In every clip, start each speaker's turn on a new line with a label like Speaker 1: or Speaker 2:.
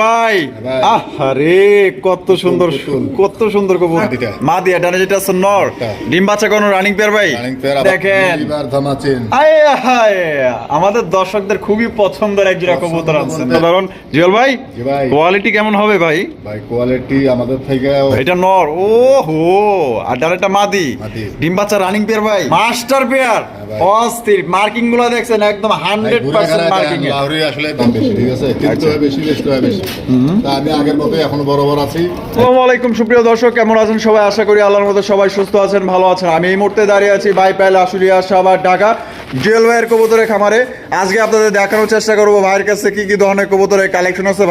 Speaker 1: ভাই।
Speaker 2: ভাই।
Speaker 1: আরে কত সুন্দর। কত সুন্দর। কবুতর।
Speaker 2: মাদিটা।
Speaker 1: মাদি ডানে যেটা আছে নর। ডিম বাচ্চা কোনো রানিং পেয়ার ভাই?
Speaker 2: পেয়ার
Speaker 1: দেখেন। আমাদের দর্শকদের খুবই পছন্দের এক জোড়া কবুতর জিয়াল ভাই কোয়ালিটি কেমন হবে ভাই?
Speaker 2: ভাই কোয়ালিটি আমাদের থেকে
Speaker 1: এটা নর। ও হো আর ডানেটা মাদি।
Speaker 2: মাদি।
Speaker 1: ডিম বাচ্চা রানিং পেয়ার ভাই। মাস্টার পেয়ার
Speaker 2: হ্যাঁ
Speaker 1: অস্থির। মার্কিংগুলো দেখছেন একদম হান্ড্রেড পার্সেন্ট মার্কিং
Speaker 2: আসলে বেশি ঠিক আছে?
Speaker 1: আচ্ছা।
Speaker 2: বেশি বেশি। আমি আগের
Speaker 1: সুপ্রিয় দর্শক, কেমন আছেন সবাই? আশা করি আল্লাহর মতো সবাই সুস্থ আছেন, ভালো আছেন। আমি এই মুহূর্তে দাঁড়িয়ে আছি সাবার ঢাকা কবুতরের খামারে। আজকে আপনাদের চেষ্টা করব ধরনের কালেকশন আছে।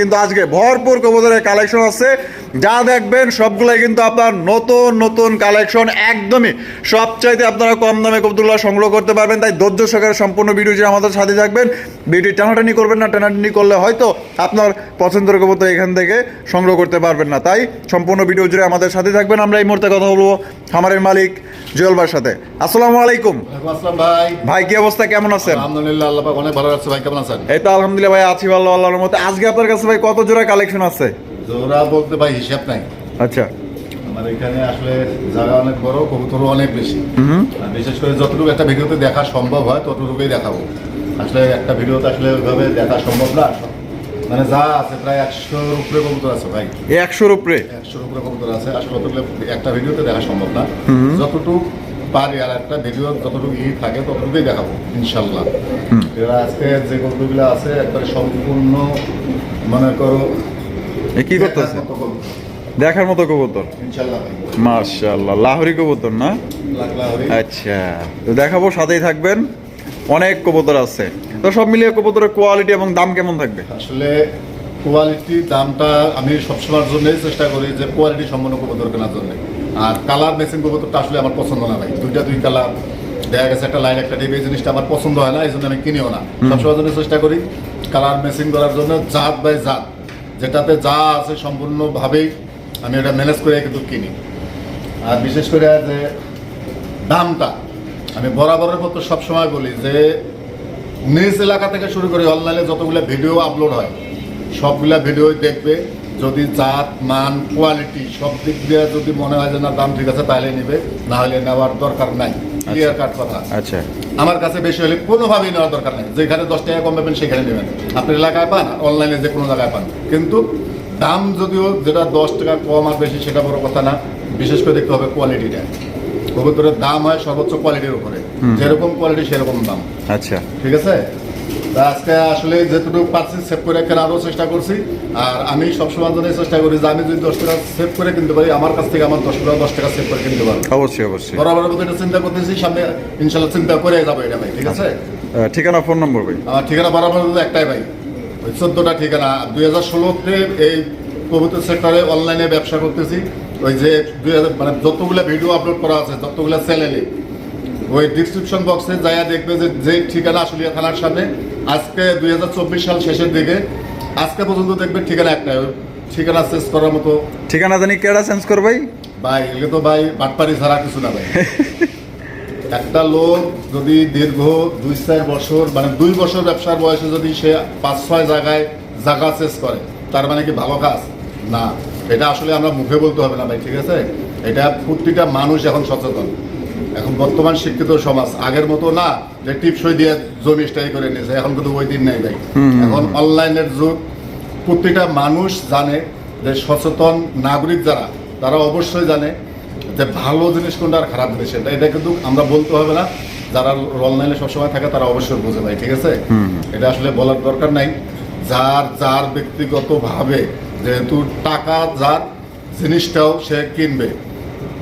Speaker 1: কিন্তু আজকে ভরপুর কবুতরের কালেকশন আছে। যা দেখবেন, সবগুলাই কিন্তু আপনার নতুন নতুন কালেকশন একদমই সবচাইতে আপনারা কম দামে কবুতরগুলো সংগ্রহ করতে পারবেন। তাই ধৈর্য সহকারে সম্পূর্ণ ভিডিও আমাদের সাথে থাকবেন। ভিডিও টানাটানি করবেন না, টানাটানি করলে হয়তো আপনার পছন্দের কবুতর এখান থেকে সংগ্রহ করতে পারবেন না। তাই সম্পূর্ণ ভিডিও জুড়ে আমাদের সাথে থাকবেন। আমরা এই মুহূর্তে কথা বলব খামারের মালিক জুয়েল ভাইয়ের সাথে। আসসালামু আলাইকুম।
Speaker 2: ভাই।
Speaker 1: ভাই কি অবস্থা? কেমন আছেন?
Speaker 2: আলহামদুলিল্লাহ আল্লাহ অনেক ভালো আছে। ভাই কেমন আছেন?
Speaker 1: এই তো আলহামদুলিল্লাহ ভাই আছি ভালো আল্লাহর মতো আজকে আপনার কাছে ভাই কত জোড়া কালেকশন আছে?
Speaker 2: জোড়া বলতে ভাই হিসাব নাই।
Speaker 1: আচ্ছা।
Speaker 2: আমার এখানে আসলে জায়গা অনেক বড় কবুতরও অনেক বেশি।
Speaker 1: হুম।
Speaker 2: বিশেষ করে যতটুকু একটা ভিডিওতে দেখা সম্ভব হয় ততটুকুই দেখাবো। আসলে একটা ভিডিওতে আসলে ওইভাবে দেখা সম্ভব না। মানে যা আছে প্রায় একশোর উপরে কবুতর আছে ভাই।
Speaker 1: একশোর উপরে
Speaker 2: একশোর উপরে কবুতর আছে। আসলে অতগুলো একটা ভিডিওতে দেখা সম্ভব না। যতটুকু পারি আর একটা ভিডিও যতটুকু ই থাকে ততটুকুই দেখাবো ইনশাল্লাহ। এরা আজকে যে কবুতরগুলো আছে একবারে সম্পূর্ণ মনে করো
Speaker 1: এ কি করতেছে?
Speaker 2: দেখার মতো কবুতর।
Speaker 1: মার্শাল্লাহ লাহোরি কবুতর না? আচ্ছা তো দেখাবো সাথেই থাকবেন। অনেক কবুতর আছে। তো সব মিলিয়ে কবুতরের কোয়ালিটি এবং দাম কেমন থাকবে?
Speaker 2: আসলে কোয়ালিটি দামটা আমি সবসময়ের জন্যই চেষ্টা করি যে কোয়ালিটি সম্পন্ন কবুতর কেনার জন্য। আর কালার মেশিন কবুতরটা আসলে আমার পছন্দ না ভাই। দুইটা দুই কালার দেখা গেছে একটা লাইন একটা ডিপ এই জিনিসটা আমার পছন্দ হয় না এই জন্য আমি কিনিও না। সবসময় জন্য চেষ্টা করি কালার মেশিন করার জন্য জাত বাই জাত। যেটাতে যা আছে সম্পূর্ণভাবেই আমি এটা ম্যানেজ করে কিন্তু কিনি। আর বিশেষ করে যে দামটা আমি বরাবরের মতো সবসময় বলি যে নিজ এলাকা থেকে শুরু করে অনলাইনে যতগুলো ভিডিও আপলোড হয় সবগুলা ভিডিও দেখবে যদি জাত মান কোয়ালিটি সব দিক দিয়ে যদি মনে হয় যে না দাম ঠিক আছে তাহলে নেবে না হলে নেওয়ার দরকার নাই। ক্লিয়ার কাট কথা।
Speaker 1: আচ্ছা।
Speaker 2: আমার কাছে বেশি হলে কোনোভাবেই নেওয়ার দরকার নেই। যেখানে দশ টাকা কম পাবেন সেখানে নেবেন। আপনার এলাকায় পান অনলাইনে যে কোনো জায়গায় পান। কিন্তু দাম যদিও যেটা দশ টাকা কম আর বেশি সেটা বড় কথা না। বিশেষ করে দেখতে হবে কোয়ালিটিটা কবুতরের দাম হয় সর্বোচ্চ কোয়ালিটির উপরে। যেরকম কোয়ালিটি সেরকম দাম।
Speaker 1: আচ্ছা।
Speaker 2: ঠিক আছে? তা আজকে আসলে যেটুকু পারছি সেভ করে কেনারও চেষ্টা করছি। আর আমি সবসময় জন্য চেষ্টা করি যে আমি যদি দশ টাকা সেভ করে কিনতে পারি আমার কাছ থেকে আমার দশ টাকা দশ টাকা সেভ করে কিনতে পারব।
Speaker 1: অবশ্যই অবশ্যই।
Speaker 2: বরাবর মতো এটা চিন্তা করতেছি সামনে ইনশাল্লাহ চিন্তা করে যাব এটা ভাই ঠিক আছে?
Speaker 1: ঠিকানা ফোন নম্বর ভাই।
Speaker 2: আমার ঠিকানা বরাবর একটাই ভাই। ওই চোদ্দটা ঠিকানা। দুই হাজার ষোলোতে এই পবিত্র সেক্টরে অনলাইনে ব্যবসা করতেছি। ওই যে দুই হাজার মানে যতগুলো ভিডিও আপলোড করা আছে যতগুলো চ্যানেলে ওই ডিসক্রিপশন বক্সে যাইয়া দেখবে যে যে ঠিকানা আশুলিয়া থানার সামনে আজকে দুই হাজার চব্বিশ সাল শেষের দিকে আজকে পর্যন্ত দেখবে ঠিকানা একটাই ঠিকানা চেঞ্জ করার মতো।
Speaker 1: ঠিকানা জানি কেডা চেঞ্জ কর ভাই?
Speaker 2: ভাই এগুলো তো ভাই বাটপারি ছাড়া কিছু না ভাই। একটা লোক যদি দীর্ঘ দুই চার বছর মানে দুই বছর ব্যবসার বয়সে যদি সে পাঁচ ছয় জায়গায় জায়গা চেস করে তার মানে কি ভালো কাজ? না। এটা আসলে আমরা মুখে বলতে হবে না ভাই ঠিক আছে? এটা প্রতিটা মানুষ এখন সচেতন। এখন বর্তমান শিক্ষিত সমাজ আগের মতো না যে টিপসই দিয়ে জমি স্টাই করে নিয়েছে এখন কিন্তু ওই দিন নেই ভাই। এখন অনলাইনের যুগ প্রতিটা মানুষ জানে যে সচেতন নাগরিক যারা তারা অবশ্যই জানে যে ভালো জিনিস কোনটা আর খারাপ জিনিস সেটা এটা কিন্তু আমরা বলতে হবে না। যারা অনলাইনে সবসময় থাকে তারা অবশ্যই বোঝে ভাই ঠিক আছে? এটা আসলে বলার দরকার নাই। যার যার ব্যক্তিগতভাবে যেহেতু টাকা যার জিনিসটাও সে কিনবে।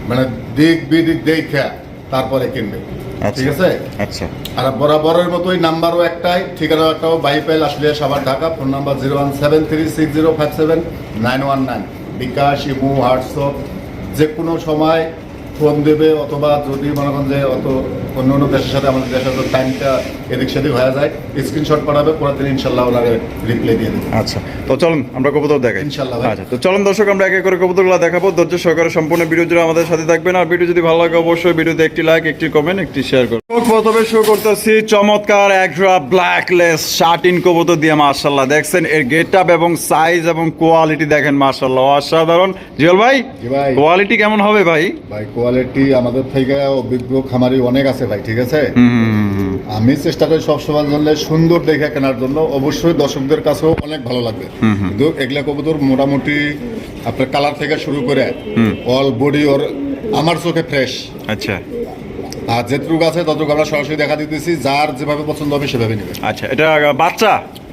Speaker 2: মানে দিক বিদিক দেখা তারপরে কিনবে।
Speaker 1: আচ্ছা।
Speaker 2: ঠিক আছে?
Speaker 1: আচ্ছা।
Speaker 2: আর বরাবরের মতোই নাম্বারও একটাই ঠিকানা একটাও Baipail Ashulia Savar Dhaka phone number zero one seven three six zero five seven nine one nine. BKash imo WhatsApp যে কোনো সময় ফোন দেবে অথবা যদি মনে করেন যে অত অন্য অন্য দেশের সাথে আমাদের দেশের সাথে টাইমটা এদিক সেদিক হয়ে যায়। স্ক্রিনশট পাঠাবে পরের দিন ইনশাল্লাহ ওনারে রিপ্লাই দিয়ে দেবে।
Speaker 1: আচ্ছা তো চলুন আমরা কবুতর দেখাই।
Speaker 2: ইনশাল্লাহ
Speaker 1: আচ্ছা তো চলুন দর্শক আমরা এক এক করে কবুতরগুলো দেখাবো। ধৈর্য সহকারে সম্পূর্ণ ভিডিও জুড়ে আমাদের সাথে থাকবেন। আর ভিডিও যদি ভালো লাগে অবশ্যই ভিডিওতে একটি লাইক একটি কমেন্ট একটি শেয়ার করুন। প্রথমে শুরু করতেছি চমৎকার একজোড়া ব্ল্যাকলেস শার্টিন কবুতর দিয়ে মার্শাল্লাহ দেখছেন এর গেট আপ এবং সাইজ এবং কোয়ালিটি দেখেন মার্শাল্লাহ অসাধারণ। জিয়ল ভাই। কোয়ালিটি কেমন হবে ভাই?
Speaker 2: ভাই কোয়ালিটি আমাদের থেকে অভিজ্ঞ খামারি অনেক আছে। ভাই ঠিক আছে? আমি চেষ্টা করি সবসময় জন্য সুন্দর দেখে কেনার জন্য। অবশ্যই দর্শকদের কাছেও অনেক ভালো লাগবে। কিন্তু এগুলা কবুতর মোটামুটি আপনার কালার থেকে শুরু করে অল বডি ওর আমার চোখে ফ্রেশ
Speaker 1: আচ্ছা।
Speaker 2: আর যেটুকু আছে ততটুকু আমরা সরাসরি দেখা দিতেছি। যার যেভাবে পছন্দ হবে সেভাবে নেবে।
Speaker 1: আচ্ছা এটা বাচ্চা?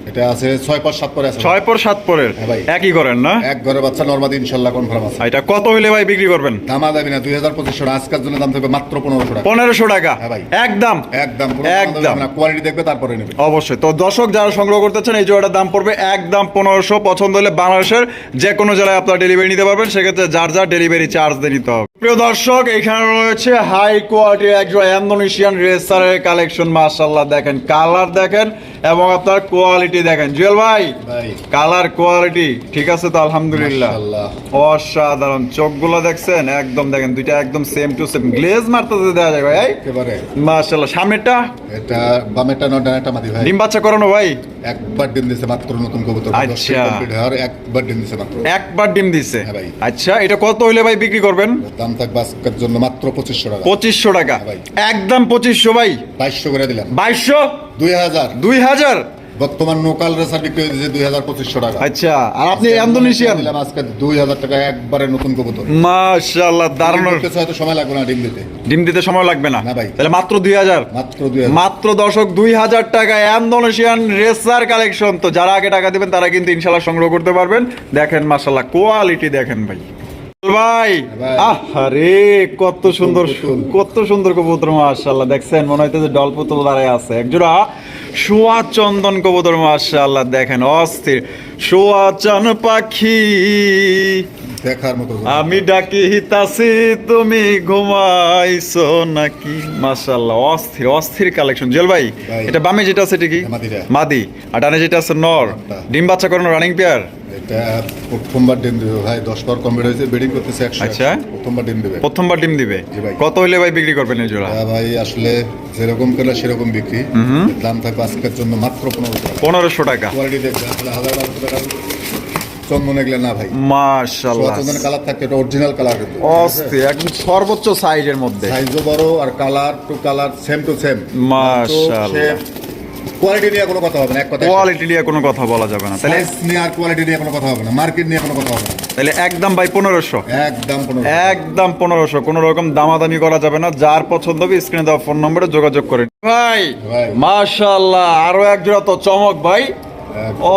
Speaker 2: এটা আছে ছয় সাত পরে আছে।
Speaker 1: ছয় পর সাত পরের?
Speaker 2: হ্যাঁ
Speaker 1: একই করেন না?
Speaker 2: এক ঘরে বাচ্চা নর্মাদি ইনশাল্লাহ কনফার্ম আছে।
Speaker 1: এটা কত হইলে ভাই বিক্রি করবেন?
Speaker 2: দামা দাবি না দুই হাজার পঁচিশশো আজকের জন্য দাম থাকবে মাত্র পনেরোশো টাকা।
Speaker 1: পনেরোশো টাকা?
Speaker 2: হ্যাঁ ভাই।
Speaker 1: একদম?
Speaker 2: একদম
Speaker 1: একদম।
Speaker 2: কোয়ালিটি দেখবে তারপরে নেবে।
Speaker 1: অবশ্যই। তো দর্শক যারা সংগ্রহ করতে চান এই জোড়াটার দাম পড়বে একদম পনেরোশো। পছন্দ হলে বাংলাদেশের যে কোনো জেলায় আপনারা ডেলিভারি নিতে পারবেন। সেক্ষেত্রে যার যার ডেলিভারি চার্জ দিয়ে নিতে হবে। প্রিয় দর্শক এখানে রয়েছে হাই কোয়ালিটির একজন ইন্দোনেশিয়ান রেসারের কালেকশন মার্শাল্লাহ দেখেন কালার দেখেন এবং আপনার কোয়ালিটি দেখেন। জুয়েল ভাই কালার কোয়ালিটি ঠিক আছে তো আলহামদুলিল্লাহ। অসাধারণ। চোখগুলো দেখছেন? একদম দেখেন দুইটা একদম সেম টু সেম গ্লেজ মারতে দেওয়া যায় ভাই।
Speaker 2: একেবারে।
Speaker 1: সামনেরটা?
Speaker 2: এটা বামেটা ডানাটা মাদি ভাই।
Speaker 1: ডিম বাচ্চা করানো ভাই?
Speaker 2: একবার ডিম দিছে মাত্র নতুন কবুতর।
Speaker 1: আচ্ছা।
Speaker 2: একবার ডিম দিছে মাত্র।
Speaker 1: একবার ডিম দিছে?
Speaker 2: হ্যাঁ ভাই।
Speaker 1: আচ্ছা এটা কত হইলে ভাই বিক্রি করবেন?
Speaker 2: দাম থাকবে আজকের জন্য মাত্র পঁচিশশো টাকা।
Speaker 1: পঁচিশশো টাকা।
Speaker 2: হ্যাঁ ভাই।
Speaker 1: একদম পঁচিশশো ভাই।
Speaker 2: বাইশশো করে দিলাম।
Speaker 1: বাইশশো?
Speaker 2: দুই হাজার।
Speaker 1: দুই হাজার?
Speaker 2: বর্তমান নোকাল রেসার বিক্রি হয়েছে দুই হাজার পঁচিশশো টাকা।
Speaker 1: আচ্ছা আর আপনি ইন্দোনেশিয়ান
Speaker 2: দিলাম আজকে দুই হাজার টাকা একবারে নতুন কবুতর।
Speaker 1: মাশাআল্লাহ দারুণ।
Speaker 2: হয়তো সময় লাগবে না ডিম দিতে।
Speaker 1: ডিম দিতে সময় লাগবে না?
Speaker 2: না ভাই।
Speaker 1: তাহলে মাত্র দুই হাজার?
Speaker 2: মাত্র দুই হাজার।
Speaker 1: মাত্র দর্শক দুই হাজার টাকা ইন্দোনেশিয়ান রেসার কালেকশন তো যারা আগে টাকা দিবেন তারা কিন্তু ইনশাল্লাহ সংগ্রহ করতে পারবেন। দেখেন মাশাল্লাহ কোয়ালিটি দেখেন ভাই। ভাই। আরে কত সুন্দর। কত সুন্দর কবুতর মাশাল্লাহ দেখছেন মনে হইতেছে ডল পুতুল দাঁড়ায় আছে। একজোড়া সোয়া চন্দন কবুতর মাশাল্লাহ দেখেন অস্থির। সোয়া চান পাখি।
Speaker 2: দেখার মতো
Speaker 1: আমি ডাকি হিতাছি তুমি ঘুমাইছো নাকি? মাশাল্লাহ অস্থির অস্থির কালেকশন জেল ভাই। এটা বামে যেটা আছে এটা কি? মাদি। আর ডানে যেটা আছে নর। ডিম বাচ্চা করানো রানিং পেয়ার
Speaker 2: এটা প্রথমবার ডিম দেবে ভাই দশ বার কমপ্লিট হয়েছে বেডিং করতেছে
Speaker 1: আচ্ছা।
Speaker 2: প্রথমবার ডিম দেবে।
Speaker 1: প্রথমবার ডিম দিবে। কত হইলে ভাই বিক্রি করবেন এই জোড়া?
Speaker 2: ভাই আসলে যেরকম কেনা সেরকম বিক্রি। দাম থাকবে আজকের জন্য মাত্র পনেরো টাকা।
Speaker 1: পনেরোশো টাকা।
Speaker 2: কোয়ালিটি দেখবে আসলে হাজার টাকা। চন্দন এগুলো না ভাই।
Speaker 1: মাশাল্লাহ।
Speaker 2: চন্দনের কালার থাকে এটা অরিজিনাল কালার কিন্তু।
Speaker 1: অস্থির একদম সর্বোচ্চ সাইজের মধ্যে।
Speaker 2: সাইজও বড় আর colour to colour same to same
Speaker 1: মাশাআল্লাহ।
Speaker 2: কোয়ালিটি নিয়ে কোনো কথা হবে না এক কথা
Speaker 1: কোয়ালিটি নিয়ে কোনো কথা বলা যাবে না। তাহলে
Speaker 2: নিয়ে আর কোয়ালিটি নিয়ে কোনো কথা হবে না মার্কেট নিয়ে কোনো কথা হবে না।
Speaker 1: তাহলে একদম ভাই পনেরোশো।
Speaker 2: একদম
Speaker 1: একদম পনেরোশো কোনো রকম দামাদামি করা যাবে না। যার পছন্দ হবে স্ক্রিনে দেওয়া ফোন নম্বরে যোগাযোগ করে ভাই। মাশাল্লাহ আরও এক জোড়া তো চমক ভাই।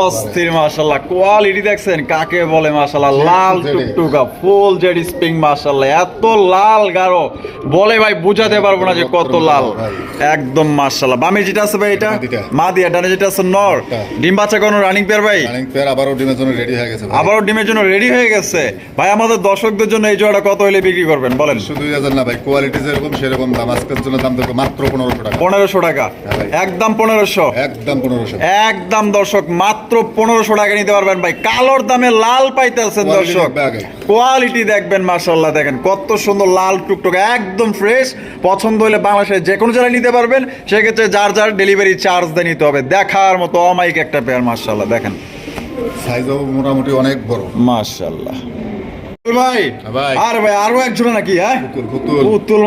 Speaker 1: অস্থির মাশাল্লাহ কোয়ালিটি দেখছেন? কাকে বলে মাশাল্লাহ লাল টুকটুকা ফুল জেডি স্প্রিং মাশাল্লাহ এত লাল গাঢ়। বলে ভাই বুঝাতে পারব না যে কত লাল। একদম মাশাল্লাহ বামে যেটা আছে ভাই এটা?
Speaker 2: মাদিটা।
Speaker 1: মা দিয়া ডানে যেটা আছে নর। ডিম বাচ্চা কোনো রানিং পেয়ার ভাই?
Speaker 2: রানিং পেয়ার আবারও ডিমের জন্য রেডি হয়ে গেছে
Speaker 1: আবারও ডিমের জন্য রেডি হয়ে গেছে। ভাই আমাদের দর্শকদের জন্য এই জোড়াটা কত হলে বিক্রি করবেন বলেন?
Speaker 2: শুধু হাজার না ভাই কোয়ালিটি যেরকম সেরকম দাম। আজকের জন্য দাম দেবো মাত্র পনেরোশো টাকা।
Speaker 1: পনেরোশো টাকা।
Speaker 2: হ্যাঁ
Speaker 1: একদম পনেরোশো।
Speaker 2: একদম পনেরোশো।
Speaker 1: একদম দর্শক মাত্র পনেরোশো টাকা নিতে পারবেন ভাই। কালোর দামে লাল পাইতেছেন দর্শক। কোয়ালিটি দেখবেন মার্শাল্লাহ দেখেন। কত সুন্দর লাল টুকটুক একদম ফ্রেশ পছন্দ হলে বাংলাদেশের যে কোনো জায়গায় নিতে পারবেন। সেক্ষেত্রে যার যার ডেলিভারি চার্জ দিয়ে নিতে হবে। দেখার মতো অমাইক একটা পেয়ার মার্শাল্লাহ দেখেন।
Speaker 2: সাইজও মোটামুটি অনেক বড়।
Speaker 1: মার্শাল্লাহ ভাই
Speaker 2: হ্যাঁ
Speaker 1: আর ভাই আরও একজন নাকি হ্যাঁ?
Speaker 2: পুতুল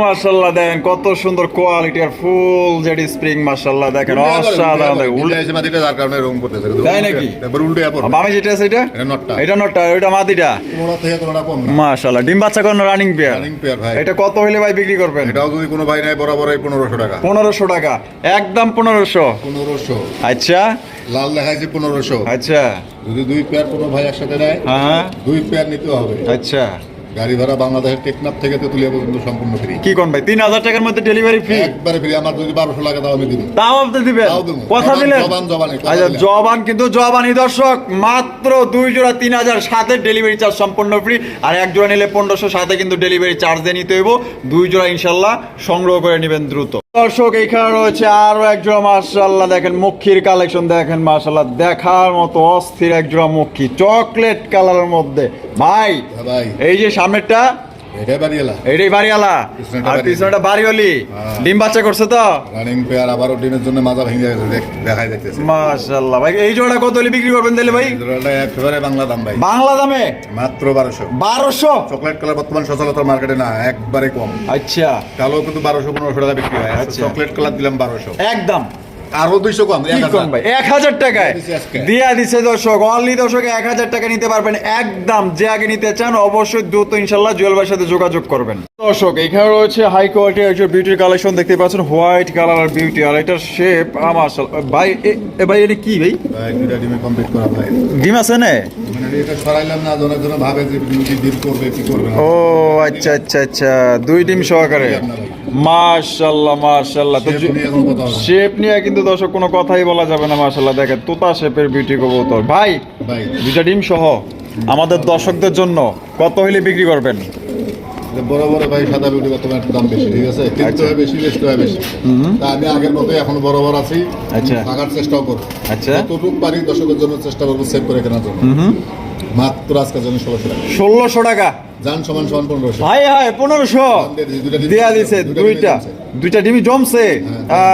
Speaker 1: দেখেন কত সুন্দর কোয়ালিটি আর ফুল জেডি স্প্রিং মার্শাল্লাহ দেখেন অসাধারণ।
Speaker 2: উল্টে এসে মাটিটা যার কারণে এরকম করতেছে
Speaker 1: তাই নাকি?
Speaker 2: একবার উল্টে আপর
Speaker 1: বামে যেটা আছে এটা?
Speaker 2: নটটা।
Speaker 1: নটটা
Speaker 2: থেকে কম
Speaker 1: ডিম বাচ্চা কোনো রানিং পেয়ার
Speaker 2: রানিং পেয়ার ভাই।
Speaker 1: এটা কত হইলে ভাই বিক্রি করবেন?
Speaker 2: এটাও যদি কোনো ভাই নাই বরাবর পনেরোশো টাকা।
Speaker 1: পনেরোশো টাকা একদম পনেরোশো।
Speaker 2: পনেরোশো।
Speaker 1: আচ্ছা
Speaker 2: লাল দেখাইছে পনেরোশো।
Speaker 1: আচ্ছা।
Speaker 2: যদি দুই পেয়ার কোনো ভাই একসাথে নেয়
Speaker 1: হ্যাঁ।
Speaker 2: দুই পেয়ার নিতে হবে।
Speaker 1: আচ্ছা।
Speaker 2: গাড়ি ভাড়া বাংলাদেশের টেকনাফ থেকে তেতুলিয়া পর্যন্ত সম্পূর্ণ ফ্রি
Speaker 1: কি কোন ভাই? তিন হাজার টাকার মধ্যে ডেলিভারি ফ্রি
Speaker 2: একবারে ফ্রি আমার যদি বারোশো লাগে তাও আমি দিবি।
Speaker 1: তাও আপনি দিবেন? কথা দিলেন?
Speaker 2: জবান- জবানে,
Speaker 1: আচ্ছা জবান কিন্তু জবানি দর্শক। মাত্র দুই জোড়া তিন হাজার সাথে ডেলিভারি চার্জ সম্পূর্ণ ফ্রি আর এক জোড়া নিলে পনেরোশো সাথে কিন্তু ডেলিভারি চার্জ দিয়ে নিতে হইব। দুই জোড়া ইনশাল্লাহ সংগ্রহ করে নেবেন দ্রুত। দর্শক এখানে রয়েছে আরও একজোড়া মার্শাল্লাহ দেখেন মক্ষীর কালেকশন দেখেন মার্শাল্লাহ দেখার মতো অস্থির একজোড়া মক্ষী চকলেট কালারের মধ্যে। ভাই
Speaker 2: হ্যাঁ ভাই।
Speaker 1: এই যে সামনেরটা
Speaker 2: এটাই বাড়িয়েলা
Speaker 1: এটাই বাড়িওয়ালা। আর
Speaker 2: বাড়িওয়ালি।
Speaker 1: বাড়িওয়ালি।
Speaker 2: হ্যাঁ।
Speaker 1: ডিম বাচ্চা করছে তো?
Speaker 2: রানিং পেয়ার আবারও ডিমের জন্য মাজা ভেঙে গেছে দেখাই যাইতেছে
Speaker 1: মাশাল্লাহ ভাই এই জোড়া কত হলে বিক্রি করবেন তাহলে ভাই?
Speaker 2: জোড়াটা একেবারে বাংলা দাম ভাই।
Speaker 1: বাংলা দামে?
Speaker 2: মাত্র বারোশো।
Speaker 1: বারোশো?
Speaker 2: চকলেট কালার বর্তমান মার্কেটে না একবারে কম।
Speaker 1: আচ্ছা।
Speaker 2: কালো কিন্তু বারোশো পনেরোশো টাকা বিক্রি হয়।
Speaker 1: আচ্ছা।
Speaker 2: চকলেট কালার দিলাম বারোশো।
Speaker 1: একদম।
Speaker 2: আরও দুইশো কম এক
Speaker 1: কি
Speaker 2: হাজার।
Speaker 1: কম ভাই? এক হাজার টাকায়।
Speaker 2: দিয়ে দিছে আজকে।
Speaker 1: দিয়া দিছে দর্শক অনলি দর্শক এক হাজার টাকা নিতে পারবেন। একদম যে আগে নিতে চান অবশ্যই দ্রুত ইনশাল্লাহ জুয়েল ভাইয়ের সাথে যোগাযোগ করবেন। দর্শক এখানে রয়েছে হাই কোয়ালিটির একজন বিউটির কালেকশন দেখতে পাচ্ছেন হোয়াইট কালার আর বিউটি আর এটার শেপ আমার ভাই এ- এ ভাই এটা কি ভাই?
Speaker 2: ডিমে
Speaker 1: আছে
Speaker 2: মানে না।
Speaker 1: ও আচ্ছা আচ্ছা আচ্ছা। দুই ডিম সহকারে। মাশাল্লাহ মাশাল্লাহ। শেপ নিয়ে কিন্তু দর্শক কোনো কথাই বলা যাবে না মাশাল্লাহ দেখেন তোতা শেপের বিউটি কবুতর। ভাই
Speaker 2: ভাই।
Speaker 1: দুইটা ডিম সহ আমাদের দর্শকদের জন্য কত হইলে বিক্রি করবেন?
Speaker 2: যে বড় বড় ভাই সাদা বিউটি বর্তমানে একটু দাম বেশি ঠিক আছে? কিনতে
Speaker 1: আচ্ছা।
Speaker 2: হয় বেশি বেচতে হয় বেশি। তা আমি আগের মতোই এখন বড় বড় আছি।
Speaker 1: আচ্ছা।
Speaker 2: থাকার চেষ্টাও করব।
Speaker 1: আচ্ছা।
Speaker 2: যতটুকু পারি দর্শকের জন্য চেষ্টা করব সেভ করে কেনার জন্য। মাত্র আজকের জন্য ষোলোশো টাকা।
Speaker 1: ষোলোশো টাকা।
Speaker 2: যান সমান সমান পনেরোশো।
Speaker 1: হাই হাই পনেরোশো।
Speaker 2: দুইটা ডিম
Speaker 1: দেয়া
Speaker 2: জমছে,
Speaker 1: দিছে
Speaker 2: দুইটা।
Speaker 1: দুইটা
Speaker 2: জমছে।
Speaker 1: জমছে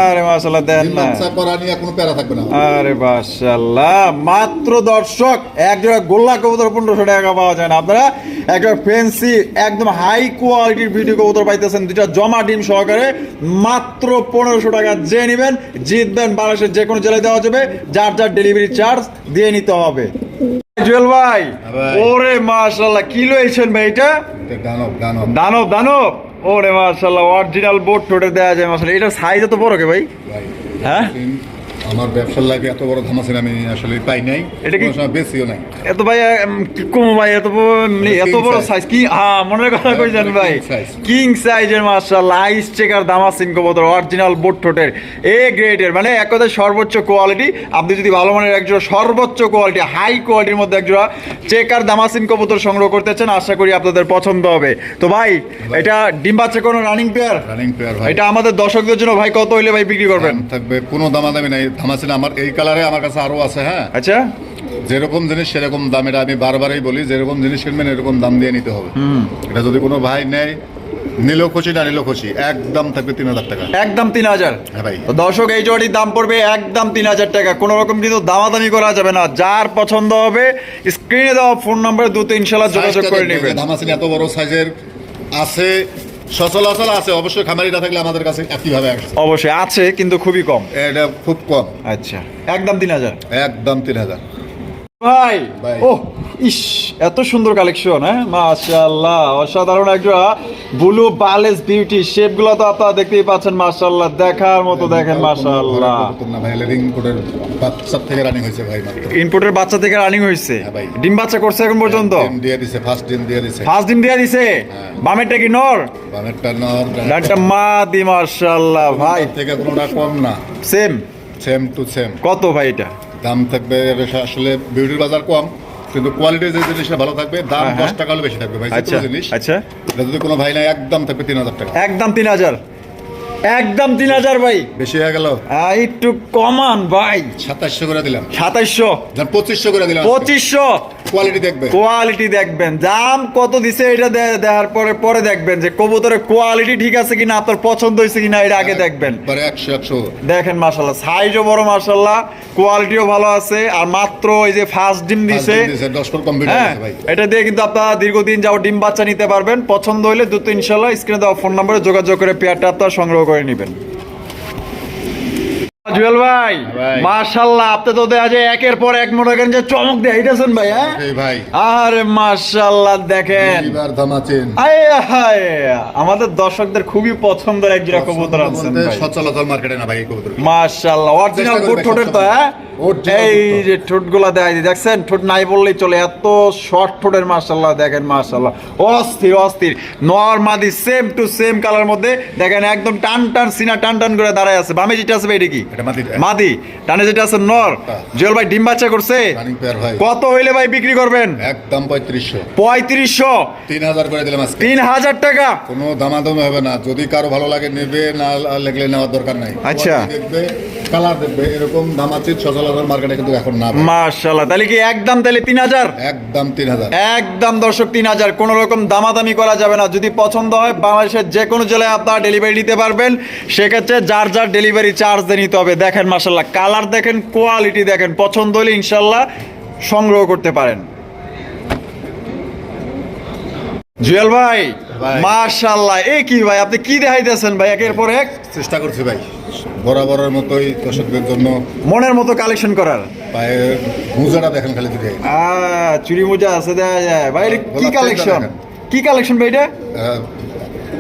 Speaker 1: আরে মাশাল্লাহ দেন না।
Speaker 2: করা নিয়ে কোনো প্যারা থাকবে না।
Speaker 1: আরে মাশাল্লাহ মাত্র দর্শক এক জোড়া গোল্লা কবুতর পনেরোশো টাকা পাওয়া যায় না। আপনারা একটা ফেন্সি একদম হাই কোয়ালিটির ভিডিও কবুতর পাইতেছেন দুইটা জমা ডিম সহকারে। মাত্র পনেরোশো টাকা যে নেবেন জিতবেন বাংলাদেশের যে কোনো জেলায় দেওয়া যাবে যার যার ডেলিভারি চার্জ দিয়ে নিতে হবে। জুয়েল ভাই
Speaker 2: হ্যাঁ।
Speaker 1: ওরে মাশাল্লাহ কি লইছেন ভাই এটা?
Speaker 2: দানব দানব।
Speaker 1: দানব দানব? ওরে মাশাল্লাহ অরিজিনাল বোর্ড টোটে দেওয়া যায় মাশাল্লাহ এটা সাইজ এত বড় কে ভাই? হ্যাঁ?
Speaker 2: আমার ব্যবসার লাইফে এত বড় ধামাসিন আমি আসলে পাই নাই
Speaker 1: এটা কি-
Speaker 2: বেশিও নাই।
Speaker 1: এত ভাই কম ভাই এত এত বড় সাইজ কি? হ্যাঁ কথা
Speaker 2: হ্যাঁ,
Speaker 1: কইছেন ভাই। কিং সাইজের মাশাআল্লাহ আইস চেকার দামাসিন কবুতর অরিজিনাল বোট ঠোঁটের এ গ্রেডের মানে এক কথায় সর্বোচ্চ কোয়ালিটি আপনি যদি ভালো মানের একজোড়া সর্বোচ্চ কোয়ালিটি হাই কোয়ালিটির মধ্যে একজোড়া চেকার দামাসিন কবুতর সংগ্রহ করতে চান আশা করি আপনাদের পছন্দ হবে। তো ভাই এটা ডিম বাচ্চা কোনো রানিং পেয়ার
Speaker 2: রানিং প্লেয়ার ভাই।
Speaker 1: এটা আমাদের দর্শকদের জন্য ভাই কত হইলে ভাই বিক্রি করবেন?
Speaker 2: থাকবে কোনো দামাদামি নাই ধামাসিন আমার এই কালারে আমার কাছে আরও আছে হ্যাঁ।
Speaker 1: আচ্ছা।
Speaker 2: যেরকম জিনিস সেরকম দাম এটা আমি বারবারই বলি যেরকম জিনিস কিনবেন এরকম দাম দিয়ে নিতে হবে। এটা যদি কোনো ভাই নেয় নিলেও খুশি না নিলেও খুশি একদম থাকবে তিন হাজার টাকা।
Speaker 1: একদম তিন হাজার?
Speaker 2: হ্যাঁ ভাই।
Speaker 1: তো দর্শক এই জোড়ির দাম পড়বে একদম তিন হাজার টাকা। কোনো রকম কিন্তু দামাদামি করা যাবে না। যার পছন্দ হবে স্ক্রিনে দেওয়া ফোন নাম্বারে দ্রুত ইনশাল্লাহ যোগাযোগ করে নেবেন।
Speaker 2: ধামাসিন এত বড় সাইজের আছে সচলাচল আছে অবশ্যই খামারি না থাকলে আমাদের কাছে একইভাবে আসছে
Speaker 1: অবশ্যই আছে কিন্তু খুবই কম।
Speaker 2: এটা খুব কম।
Speaker 1: আচ্ছা একদম তিন হাজার।
Speaker 2: একদম তিন হাজার।
Speaker 1: ভাই
Speaker 2: ভাই।
Speaker 1: ও ইস এত সুন্দর কালেকশন হ্যাঁ? মাশাআল্লাহ অসাধারণ একটা ব্লু বালেস বিউটি শেপগুলো তো আপনারা দেখতেই পাচ্ছেন মাশাআল্লাহ দেখার মতো দেখেন
Speaker 2: থেকে রানিং হয়েছে ভাই
Speaker 1: ইনপুটের বাচ্চা থেকে রানিং হয়েছে?
Speaker 2: হ্যাঁ
Speaker 1: ডিম বাচ্চা করছে এখন পর্যন্ত?
Speaker 2: দিয়ে দিছে ফার্স্ট ডিম দিয়ে দিছে।
Speaker 1: ফার্স্ট ডিম দিয়ে দিছে?
Speaker 2: হ্যাঁ।
Speaker 1: বামেরটা কি নর?
Speaker 2: বামেরটা নর
Speaker 1: ডানটা মা দি মাশাআল্লাহ ভাই।
Speaker 2: থেকে কোনোটা কম না।
Speaker 1: সেম
Speaker 2: সেম টু সেম
Speaker 1: কত ভাই এটা?
Speaker 2: দাম থাকবে আসলে বিউটির বাজার কম। কিন্তু কোয়ালিটির যে জিনিসটা ভালো থাকবে দাম
Speaker 1: হ্যাঁ,
Speaker 2: দশ
Speaker 1: হ্যাঁ।
Speaker 2: টাকা বেশি থাকবে ভাই
Speaker 1: আচ্ছা
Speaker 2: আচ্ছা জিনিস।
Speaker 1: আচ্ছা।
Speaker 2: যদি কোনো ভাই নাই একদম থাকবে তিন হাজার টাকা।
Speaker 1: একদম তিন হাজার। একদম তিন হাজার ভাই।
Speaker 2: বেশি হয়ে গেল?
Speaker 1: একটু কমান ভাই।
Speaker 2: সাতাশশো করে দিলাম।
Speaker 1: সাতাইশশো
Speaker 2: যান পঁচিশশো করে দিলাম
Speaker 1: পঁচিশশো।
Speaker 2: কোয়ালিটি দেখবে।
Speaker 1: কোয়ালিটি দেখবেন। দাম কত দিছে এটা দে- দেখার পরে পরে দেখবেন যে কবুতরের কোয়ালিটি ঠিক আছে কিনা আপনার পছন্দ হয়েছে কিনা এটা আগে দেখবেন।
Speaker 2: একশো একশো।
Speaker 1: দেখেন মার্শাল্লাহ সাইজও বড় মার্শাল্লাহ কোয়ালিটিও ভালো আছে আর মাত্র এই যে ফার্স্ট ডিম দিছে হ্যাঁ এটা দিয়ে কিন্তু আপনারা দীর্ঘদিন যাও ডিম বাচ্চা নিতে পারবেন। পছন্দ হলে দ্রুত ইনশাল্লাহ স্ক্রিনে দেওয়া ফোন নম্বরে যোগাযোগ করে পেয়ারটা আপনারা সংগ্রহ করে নেবেন। জুয়েল ভাই আপনি তো দেখা যায় একের পর এক মনে করেন যে চমক দিয়ে এইটাছেন ভাই হ্যাঁ?
Speaker 2: ভাই।
Speaker 1: আরে দেখেন।
Speaker 2: এবার দামাচেন
Speaker 1: আয় হায় আমাদের দর্শকদের খুবই পছন্দের এক কবুতর আনছেন ভাই।
Speaker 2: সচলাচল মার্কেটে না ভাই কবুতর
Speaker 1: অরিজিনাল ঠোঁটের তো হ্যাঁ? এই যে ঠোঁটগুলা দেখাই দি দেখছেন? ঠোঁট নাই বললেই চলে এত শর্ট ঠোঁটের মাশাআল্লাহ দেখেন মাশাআল্লাহ অস্থির অস্থির। নর মাদি সেম টু সেম কালার মধ্যে দেখেন একদম টান টান সিনা টান টান করে দাঁড়ায় আছে। বামে যেটা আছে ভাই এটা কি?
Speaker 2: মাদি
Speaker 1: ডানে যেটা আছে নর
Speaker 2: হ্যাঁ।
Speaker 1: জুয়েল ভাই ডিম বাচ্চা করছে। কত হইলে ভাই বিক্রি করবেন?
Speaker 2: একদম পঁয়ত্রিশশো।
Speaker 1: পঁয়ত্রিশশো।
Speaker 2: তিন হাজার করে দিলাম
Speaker 1: তিন হাজার টাকা।
Speaker 2: কোনো দামাদামি হবে না। যদি কারও ভালো লাগে নেবে না লেগলে নেওয়ার দরকার নাই।
Speaker 1: আচ্ছা।
Speaker 2: দেখবে কালার দেখবে এরকম দামাচিত সচরাচর মার্কেটে কিন্তু এখন না। ভাই।
Speaker 1: মার্শাল্লাহ তাহলে কি একদম তাহলে তিন হাজার?
Speaker 2: একদম তিন হাজার।
Speaker 1: একদম দর্শক তিন হাজার। কোনো রকম দামাদামি করা যাবে না। যদি পছন্দ হয় বাংলাদেশের যে কোনো জেলায় আপনারা ডেলিভারি নিতে পারবেন। সেক্ষেত্রে যার যার ডেলিভারি চার্জ দিয়ে নিতে হবে। দেখেন মাসাল্লাহ কালার দেখেন কোয়ালিটি দেখেন পছন্দ হলে ইনশাল্লাহ সংগ্রহ করতে পারেন। জুয়েল ভাই
Speaker 2: ভাই।
Speaker 1: মাশাল্লাহ এ কি ভাই আপনি কি দেখাইতেছেন ভাই একের পর এক?
Speaker 2: চেষ্টা করছি ভাই বরাবরের মতোই দর্শকদের জন্য।
Speaker 1: মনের মতো কালেকশন করার।
Speaker 2: পায়ে মুজাটা দেখেন খালি দিকে
Speaker 1: আহ চুরি মোজা আছে দেখা যায়। ভাই কি কালেকশন কি কালেকশন ভাই এটা?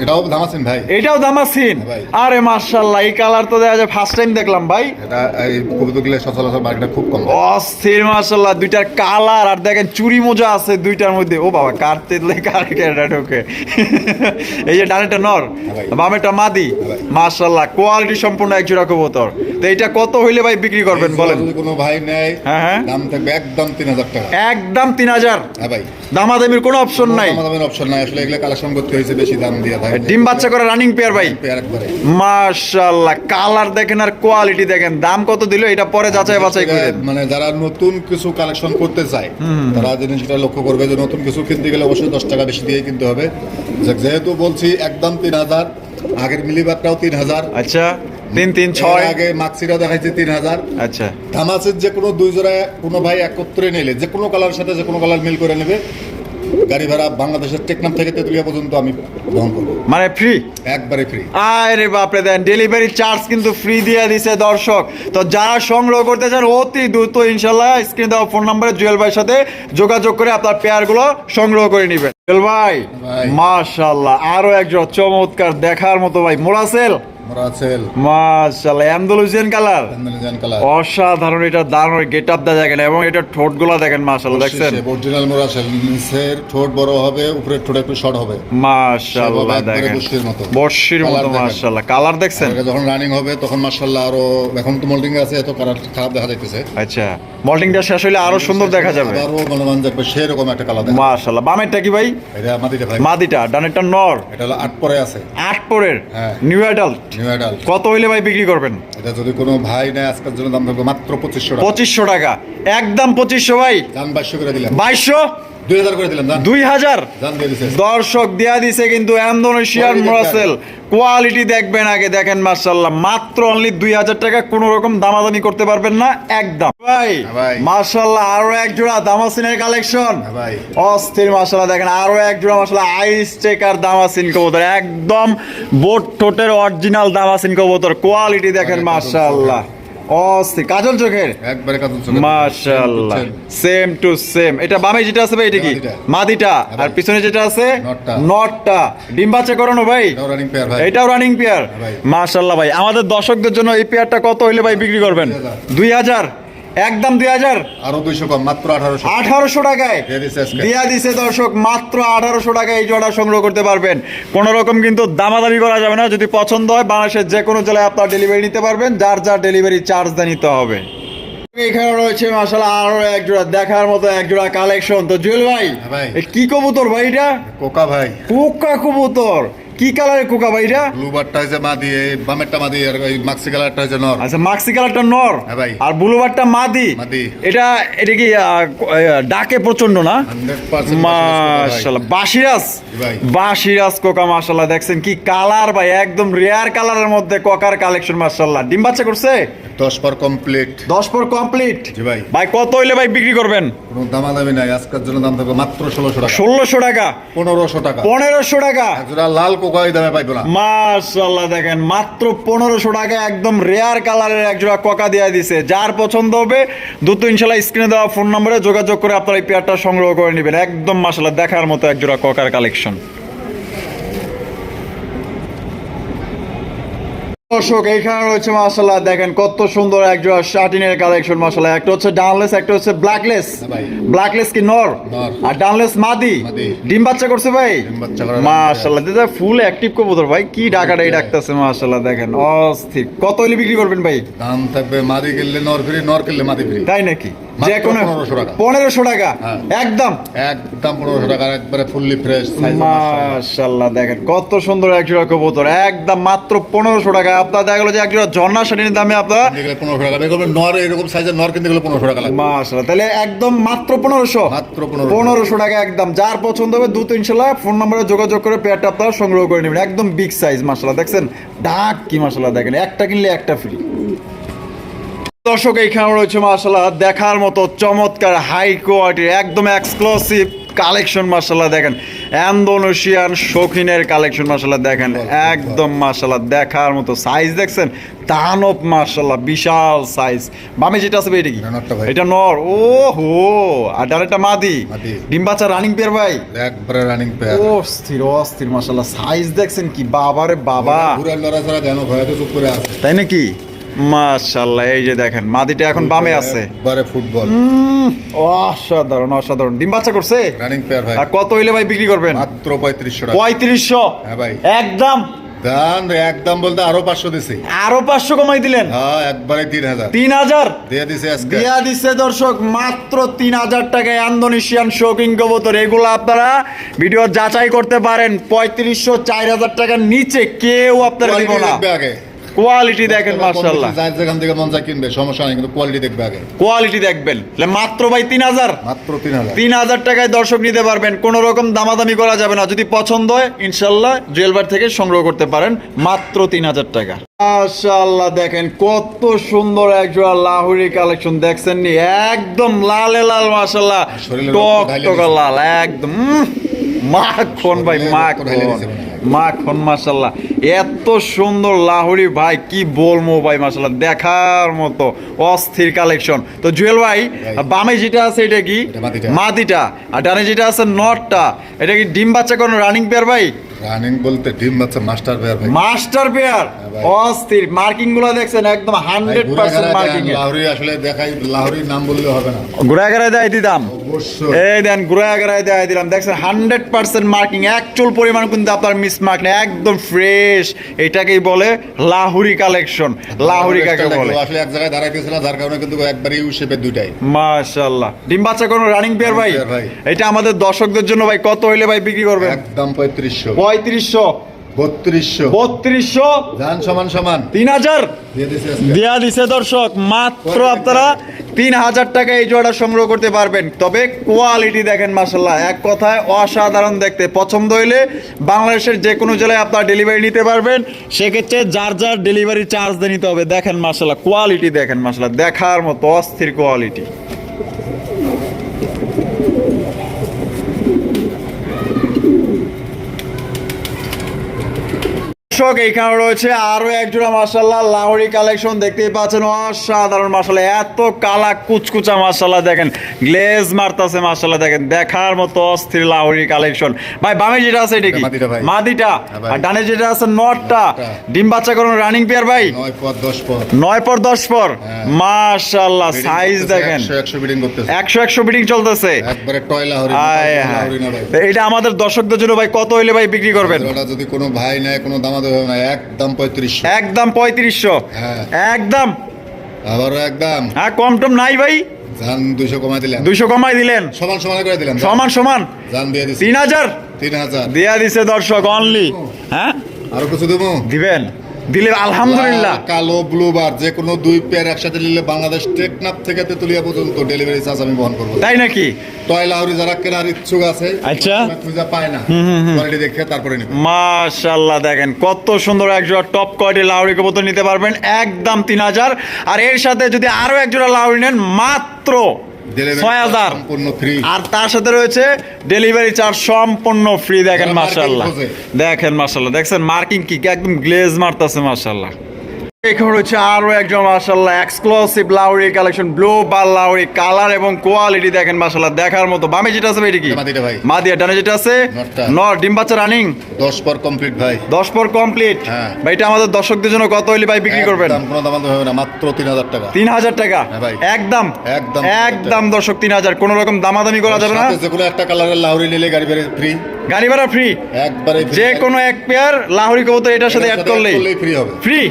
Speaker 2: এটাও দামাছেন ভাই।
Speaker 1: এটাও দামাসিন? আরে মার্শাল্লাহ এই কালার তো দেখা যায় ফার্স্ট টাইম দেখলাম ভাই।
Speaker 2: এটা এই কবিতাগুলো সচরাচর মার্কেটে খুব কম
Speaker 1: অস্থির মার্শাল্লাহ দুইটার কালার আর দেখেন চুরি মোজা আছে দুইটার মধ্যে। ও বাবা কাটতে দিলে কার কেটা ঢোকে? এই যে ডানেটা নর বামেটা মাদি।
Speaker 2: ভাই।
Speaker 1: মার্শাল্লাহ কোয়ালিটি সম্পূর্ণ এক জোড়া কবুতর। তো এটা কত হইলে ভাই বিক্রি করবেন বলেন?
Speaker 2: কোনো ভাই নেয়
Speaker 1: হ্যাঁ, হ্যাঁ।
Speaker 2: দাম থাকবে একদম তিন হাজার টাকা।
Speaker 1: একদম তিন হাজার?
Speaker 2: হ্যাঁ ভাই।
Speaker 1: দামাদামির কোনো অপশন নাই।
Speaker 2: দামের অপশন নাই। আসলে এগুলো কালেকশন করতে হয়েছে বেশি দাম দিয়ে
Speaker 1: ডিম বাচ্চা করে রানিং পেয়ার ভাই। মাশাল্লাহ কালার দেখেন আর কোয়ালিটি দেখেন। দাম কত দিল এটা পরে যাচাই বাছাই করেন।
Speaker 2: মানে যারা নতুন কিছু কালেকশন করতে চায় তারা জিনিসটা লক্ষ্য করবে যে নতুন কিছু কিনতে গেলে অবশ্যই দশ টাকা বেশি দিয়ে কিনতে হবে। যেহেতু বলছি একদম তিন হাজার আগের মিলিবারটাও তিন হাজার।
Speaker 1: আচ্ছা তিন তিন ছয়।
Speaker 2: আগে মাক্সিরা দেখাইছে তিন হাজার।
Speaker 1: আচ্ছা।
Speaker 2: ধামাসের যে কোনো দুই জোড়া কোনো ভাই একত্রে নিলে যে কোনো কালার সাথে যে কোনো কালার মিল করে নেবে গাড়ি ভাড়া বাংলাদেশের টেকনাম থেকে তেতুলিয়া পর্যন্ত আমি বহন করব।
Speaker 1: মানে ফ্রি
Speaker 2: একবারে ফ্রি
Speaker 1: আরে বাপরে দেন ডেলিভারি চার্জ কিন্তু ফ্রি দিয়ে দিছে দর্শক। তো যারা সংগ্রহ করতে চান অতি দ্রুত ইনশাল্লাহ স্ক্রিন দেওয়া ফোন নম্বরে জুয়েল ভাইয়ের সাথে যোগাযোগ করে আপনার পেয়ারগুলো সংগ্রহ করে নেবেন। জুয়েল ভাই। মাশাল্লাহ আরও একজন চমৎকার দেখার মতো ভাই মোরাসেল। কালার। অসাধারণ এটা দারুণ দেখেন এবং এটা ঠোঁটগুলো দেখেন দেখছেন?
Speaker 2: অরিজিনাল মোরাসেল নিচের ঠোঁট বড় হবে উপরের ঠোঁট একটু শর্ট হবে।
Speaker 1: দেখেন।
Speaker 2: বর্ষির মতো।
Speaker 1: কালার দেখছেন?
Speaker 2: যখন রানিং হবে তখন আরও এখন তো মোল্ডিং আছে এত কালার খারাপ দেখা যাইতেছে।
Speaker 1: আচ্ছা শেষ হলে আরও সুন্দর দেখা যাবে।
Speaker 2: গণমান সেরকম একটা কালার
Speaker 1: বামেরটা কি ভাই?
Speaker 2: এটা মাটিতে ভাই।
Speaker 1: মাদিটা ডানেরটা নর।
Speaker 2: এটা হলো আট পরে আছে।
Speaker 1: আট পরের?
Speaker 2: হ্যাঁ।
Speaker 1: নিউ অ্যাডাল্ট কত হইলে ভাই বিক্রি করবেন?
Speaker 2: এটা যদি কোনো ভাই নেয় আজকের জন্য দাম থাকবে মাত্র পঁচিশশো টাকা।
Speaker 1: পঁচিশশো টাকা। একদম পঁচিশশো ভাই।
Speaker 2: দাম বাইশশো করে দিলাম।
Speaker 1: বাইশশো?
Speaker 2: দুই হাজার
Speaker 1: দর্শক দেয়া দিছে কিন্তু ইন্দোনেশিয়ার মোরাসেল কোয়ালিটি দেখবেন আগে দেখেন মার্শাল্লাহ মাত্র অনলি দুই হাজার টাকা কোনো রকম দামাদামি করতে পারবেন না একদম। ভাই।
Speaker 2: হ্যাঁ
Speaker 1: মার্শাল্লাহ আরও এক জোড়া দামাসিনের কালেকশন।
Speaker 2: হ্যাঁ
Speaker 1: অস্থির মার্শাল্লাহ দেখেন আরও এক জোড়া মার্শাল্লাহ আইস চেকার দামাসিন কবুতর। একদম বোট ঠোঁটের অরিজিনাল দামাসিন কবুতর। কোয়ালিটি দেখেন মার্শাল্লাহ অস্থির। কাজল চোখের?
Speaker 2: একবারে কাজল চোখ
Speaker 1: মাশাআল্লাহ। Same to same. এটা বামে যেটা আছে ভাই এটা কি?
Speaker 2: মাদিটা।
Speaker 1: আর পিছনে যেটা আছে?
Speaker 2: নটটা।
Speaker 1: ডিম্বাচে ডিম বাচ্চা করানো ভাই?
Speaker 2: এটাও রানিং পেয়ার।
Speaker 1: মাশাআল্লাহ ভাই। আমাদের দর্শকদের জন্য এই পেয়ারটা কত হইলে ভাই বিক্রি করবেন? দুই হাজার? একদম দুই হাজার?
Speaker 2: আরও দুইশো কম মাত্র আঠারোশো।
Speaker 1: আঠারোশো টাকায়।
Speaker 2: দিয়ে দিছে
Speaker 1: দর্শক মাত্র আঠারোশো টাকায় এই জোড়া সংগ্রহ করতে পারবেন। কোন রকম কিন্তু দামাদামি করা যাবে না যদি পছন্দ হয় বাংলাদেশের যে কোনো জেলায় আপনার ডেলিভারি নিতে পারবেন যার যার ডেলিভারি চার্জ দিয়ে নিতে হবে। এখানে রয়েছে মাসাল্লাহ আরও এক জোড়া দেখার মতো এক জোড়া কালেকশন তো জুয়েল ভাই
Speaker 2: হ্যাঁ ভাই।
Speaker 1: কি কবুতর ভাই এটা?
Speaker 2: কোকা ভাই।
Speaker 1: কোকা কবুতর। কি কালারের কোকা ভাই এটা?
Speaker 2: ব্লু বারটা হয়েছে মাদি এই বামেরটা মাদি আর এই মাক্সি কালারটা হয়েছে নর।
Speaker 1: আচ্ছা মাক্সি কালারটা নর।
Speaker 2: হ্যাঁ ভাই।
Speaker 1: আর ব্লুবারটা মাদি।
Speaker 2: মাদি।
Speaker 1: এটা এটা কি ডাকে প্রচণ্ড না?
Speaker 2: হান্ড্রেড পার্সেন্ট
Speaker 1: মাশাল্লাহ বাসিরাস
Speaker 2: ভাই।
Speaker 1: বাসিরাস কোকা মাশাল্লাহ দেখছেন কি কালার ভাই একদম রেয়ার কালারের মধ্যে কোকার কালেকশন মাশাল্লাহ ডিম বাচ্চা করছে?
Speaker 2: দশ পর কমপ্লিট
Speaker 1: দশ পর কমপ্লিট
Speaker 2: জি ভাই।
Speaker 1: ভাই কত হইলে ভাই বিক্রি করবেন?
Speaker 2: কোনো দামাদামি নাই আজকের জন্য দাম থাকবে মাত্র ষোলোশো টাকা।
Speaker 1: ষোলোশো টাকা।
Speaker 2: পনেরোশো টাকা।
Speaker 1: পনেরোশো টাকা।
Speaker 2: একজোড়া লাল কোকা এই দামে পাইবো না?
Speaker 1: মাশাআল্লাহ দেখেন, মাত্র পনেরোশো টাকা একদম রেয়ার কালারের একজোড়া কোকা দিয়ে দিছে। যার পছন্দ হবে দুটো ইনশাল্লাহ স্ক্রিনে দেওয়া ফোন নম্বরে যোগাযোগ করে আপনারা এই পেয়ারটা সংগ্রহ করে নেবেন। একদম মাশাআল্লাহ দেখার মতো একজোড়া কোকার কালেকশন দর্শক এইখানে রয়েছে মাসাল্লাহ দেখেন কত সুন্দর একজোড়া শার্টিনের কালেকশন মাসাল্লাহ একটা হচ্ছে ডানলেস একটা হচ্ছে ব্ল্যাকলেস
Speaker 2: হ্যাঁ।
Speaker 1: ব্ল্যাকলেস কি নর। আর ডানলেস মাদি। ডিম বাচ্চা করছে ভাই? মাশাআল্লাহ দিদা ফুল অ্যাক্টিভ কবুতর ভাই কি ডাকাটাই ডাকতেছে মাশাআল্লাহ দেখেন অস্থির। কত হলে বিক্রি করবেন ভাই?
Speaker 2: দাম থাকবে মাদি কিনলে নর ফ্রি নর কিনলে মাদি ফ্রি।
Speaker 1: তাই নাকি? যে কোনো পনেরোশো টাকা।
Speaker 2: হ্যাঁ।
Speaker 1: একদম।
Speaker 2: একদম পনেরোশো টাকা একবারে ফুললি ফ্রেশ
Speaker 1: মাশাআল্লাহ দেখেন কত সুন্দর কবুতর। একদম মাত্র পনেরোশো টাকা। আপনার দেখা গেলো যে ঝর্ণা শাড়ির দামে আপনার
Speaker 2: পনেরোশো টাকা। নর এরকম সাইজের নর কিনতে গেলে পনেরোশো টাকা
Speaker 1: তাহলে একদম মাত্র পনেরোশো।
Speaker 2: মাত্র
Speaker 1: পনেরোশো। টাকা একদম। যার পছন্দ হবে দু তিনশো লাখ ফোন নম্বরে যোগাযোগ করে পেয়ারটা আপনারা সংগ্রহ করে নেবেন। একদম বিগ সাইজ মাসাল্লাহ দেখছেন? ডাক কি মাসাল্লাহ দেখেন একটা কিনলে একটা ফ্রি দর্শক এইখানে রয়েছে মাসাল্লাহ দেখার মতো চমৎকার হাই কোয়ালিটির একদম এক্সক্লুসিভ কালেকশন মাসাল্লাহ দেখেন। অ্যান্ডোনেশিয়ান শৌখিনের কালেকশন মাসাল্লাহ দেখেন। একদম মাসাল্লাহ দেখার মতো সাইজ দেখছেন? দানব মাসাল্লাহ বিশাল সাইজ বামে যেটা আছে এটা কি?
Speaker 2: এটা।
Speaker 1: এটা নর। ও হো আর ডানেরটা মাদি।
Speaker 2: মাদি।
Speaker 1: ডিম বাচ্চা রানিং পেয়ার ভাই।
Speaker 2: একবারে রানিং পেয়ার
Speaker 1: ও স্থির অস্থির মাসাল্লাহ সাইজ দেখছেন কি? বাবারে বাবা। তাই নাকি? মাশাল্লাহ এই যে দেখেন মাদিটা এখন বামে আছে।
Speaker 2: একবারে ফুটবল।
Speaker 1: অসাধারণ অসাধারণ। ডিম বাচ্চা করছে?
Speaker 2: রানিং পেয়ার ভাই।
Speaker 1: আর কত হইলে ভাই বিক্রি করবেন?
Speaker 2: মাত্র পঁয়ত্রিশশো টাকা।
Speaker 1: পঁয়ত্রিশশো?
Speaker 2: হ্যাঁ ভাই।
Speaker 1: একদম?
Speaker 2: দাম একদম বলতে আরও পাঁচশো দিছি।
Speaker 1: আরও পাঁচশো কমাই দিলেন?
Speaker 2: হ্যাঁ একবারে তিন হাজার।
Speaker 1: তিন হাজার?
Speaker 2: দিয়ে দিছি আজকে।
Speaker 1: দিয়া দিচ্ছে দর্শক মাত্র তিন হাজার টাকায় ইন্দোনেশিয়ান শৌকিং কবুতর। এগুলো আপনারা ভিডিও যাচাই করতে পারেন। পঁয়ত্রিশশো চার হাজার টাকার নিচে কেউ আপনারা দিব না।
Speaker 2: আগে।
Speaker 1: কোয়ালিটি দেখেন মার্শাল্লাহ
Speaker 2: যার যেখান থেকে মন যা কিনবে সমস্যা নেই কিন্তু কোয়ালিটি দেখবে আগে।
Speaker 1: কোয়ালিটি দেখবেন। তাহলে মাত্র ভাই তিন হাজার।
Speaker 2: মাত্র তিন হাজার।
Speaker 1: তিন হাজার টাকায় দর্শক নিতে পারবেন। কোন রকম দামাদামি করা যাবে না। যদি পছন্দ হয় ইনশাল্লাহ জুয়েলবার থেকে সংগ্রহ করতে পারেন। মাত্র তিন হাজার টাকা। মাশাল্লাহ দেখেন কত সুন্দর একজোড়া লাহুরি কালেকশন দেখছেন নি? একদম লালে লাল মাশাল্লাহ টক টক লাল একদম উম, মাখন ভাই
Speaker 2: ঢাইলে
Speaker 1: মাখন। মাখন মাসাল্লাহ এত সুন্দর লাহুরি ভাই কি বলব ভাই মাসাল্লাহ দেখার মতো অস্থির কালেকশন তো জুয়েল ভাই। বামে যেটা আছে এটা কি?
Speaker 2: মাদিটা।
Speaker 1: আর ডানে যেটা আছে নটটা। এটা কি ডিম বাচ্চা কোনো রানিং পেয়ার ভাই?
Speaker 2: রানিং বলতে ডিম বাচ্চা মাস্টার পেয়ার
Speaker 1: মাস্টার পেয়ার। অস্থির। মার্কিংগুলো দেখছেন একদম হান্ড্রেড পার্সেন্ট মার্কিং
Speaker 2: লাহরি আসলে দেখাই লাহরির নাম বললে হবে না।
Speaker 1: দেয় দিতাম এই দেন দেয় দিলাম দেখছেন হান্ড্রেড পার্সেন্ট মার্কিং। পরিমাণ কিন্তু আপনার মিস মার্ক নেই একদম ফ্রেশ এটাকেই বলে লাহুরি কালেকশন লাহুরি কাকে বলে?
Speaker 2: আসলে এক জায়গায় দাঁড়াইতেছিল যার কারণে কিন্তু একবারে ইউ শেপের দুইটাই।
Speaker 1: মাশাল্লাহ ডিম বাচ্চা কোনো রানিং পেয়ার ভাই। এটা আমাদের দর্শকদের জন্য ভাই কত হইলে ভাই বিক্রি করবেন?
Speaker 2: একদম পঁয়ত্রিশশো।
Speaker 1: পঁয়ত্রিশশো।
Speaker 2: বত্রিশশো।
Speaker 1: বত্রিশশো।
Speaker 2: যান সমান সমান।
Speaker 1: তিন হাজার।
Speaker 2: দিয়ে দিছি
Speaker 1: দর্শক মাত্র আপনারা তিন হাজার টাকা এই জোড়া সংগ্রহ করতে পারবেন। তবে কোয়ালিটি দেখেন মাসাল্লাহ এক কথায় অসাধারণ দেখতে। পছন্দ হইলে বাংলাদেশের যে কোনো জেলায় আপনারা ডেলিভারি নিতে পারবেন। সেক্ষেত্রে যার যার ডেলিভারি চার্জ দিয়ে নিতে হবে। দেখেন মাসাল্লাহ কোয়ালিটি দেখেন মাসাল্লাহ দেখার মতো অস্থির কোয়ালিটি দর্শক এইখানে রয়েছে আরও একজোড়া মাসাল্লাহ লাহোরি কালেকশন দেখতেই পাচ্ছেন। অসাধারণ মাসাল্লাহ এত কালা কুচকুচা মাসাল্লাহ দেখেন। গ্লেজ মারতাছে মাসাল্লাহ দেখেন দেখার মতো অস্থির লাহোরি কালেকশন। ভাই বামে যেটা আছে এটা কি?
Speaker 2: মাদিটা হ্যাঁ।
Speaker 1: আর ডানে যেটা আছে নটটা। ডিম বাচ্চা কোনো রানিং পেয়ার ভাই?
Speaker 2: নয় পর দশ পর। হ্যাঁ।
Speaker 1: মাশাল্লাহ সাইজ দেখেন।
Speaker 2: একশো একশো বিডিং
Speaker 1: চলতেছে। এটা আমাদের দর্শকদের জন্য ভাই কত হইলে ভাই বিক্রি করবেন?
Speaker 2: যদি কোনো ভাই নেয় কোনো না একদম পঁয়ত্রিশশো।
Speaker 1: একদম পঁয়ত্রিশশো।
Speaker 2: হ্যাঁ।
Speaker 1: একদম।
Speaker 2: আবারও একদম।
Speaker 1: হ্যাঁ কম টম নাই ভাই।
Speaker 2: জান দুইশো কমাই দিলেন।
Speaker 1: দুশো কমাই দিলেন।
Speaker 2: সমান সমান করে দিলেন
Speaker 1: সমান সমান।
Speaker 2: জান দিয়ে দিচ্ছে
Speaker 1: তিন হাজার।
Speaker 2: তিন হাজার।
Speaker 1: দেয়া দিছে দর্শক অনলি হ্যাঁ?
Speaker 2: আরও কিছু দেবো?
Speaker 1: দিবেন। দিলে আলহামদুলিল্লাহ।
Speaker 2: কালো ব্লু বার যে কোনো দুই পেয়ার একসাথে নিলে বাংলাদেশ টেকনাফ থেকে তেতুলিয়া পর্যন্ত ডেলিভারি চার্জ আমি বহন করব।
Speaker 1: তাই নাকি?
Speaker 2: টয় লাহরি যারা কেনার ইচ্ছুক আছে
Speaker 1: আচ্ছা।
Speaker 2: খুঁজে পায় না। কোয়ালিটি দেখে তারপরে নিবে।
Speaker 1: মাশাল্লাহ দেখেন কত সুন্দর এক জোড়া টপ কোয়ালিটি লাউরি কবুতর নিতে পারবেন একদম তিন হাজার। আর এর সাথে যদি আরও এক জোড়া লাউরি নেন মাত্র ছয় হাজার। আর তার সাথে রয়েছে ডেলিভারি চার্জ সম্পূর্ণ ফ্রি দেখেন
Speaker 2: খোঁজে।
Speaker 1: দেখেন মার্শাল্লাহ দেখছেন মার্কিং কি? একদম গ্লেজ মারতেছে মাশাল্লাহ এখানে হচ্ছে আরও একজন মাসাল্লাহ এক্সক্লুসিভ লাউরি কালেকশন ব্লু বা লাউরি কালার এবং কোয়ালিটি দেখেন মাসাল্লাহ দেখার মতো। বামে যেটা আছে এটা কি?
Speaker 2: ভাই।
Speaker 1: মাদিয়া ডানে যেটা আছে? নর ডিম বাচ্চা রানিং
Speaker 2: দশ পর কমপ্লিট ভাই।
Speaker 1: দশ পর কমপ্লিট
Speaker 2: হ্যাঁ।
Speaker 1: ভাই এটা আমাদের দর্শকদের জন্য কত হইলে ভাই বিক্রি করবেন?
Speaker 2: একদম কোনো দাম হবে না মাত্র তিন হাজার টাকা।
Speaker 1: তিন হাজার টাকা?
Speaker 2: হ্যাঁ ভাই।
Speaker 1: একদম?
Speaker 2: একদম।
Speaker 1: একদম দর্শক তিন হাজার। কোন রকম দামাদামি করা যাবে না?
Speaker 2: সাথে যে কোনো একটা কালারের লাউরি নিলে গাড়ি ফ্রি
Speaker 1: গাড়ি ভাড়া ফ্রি
Speaker 2: একবারে
Speaker 1: যে কোনো এক পেয়ার লাহোরি কবুতর এটার সাথে অ্যাড করলেই।
Speaker 2: ফ্রি হবে।
Speaker 1: ফ্রি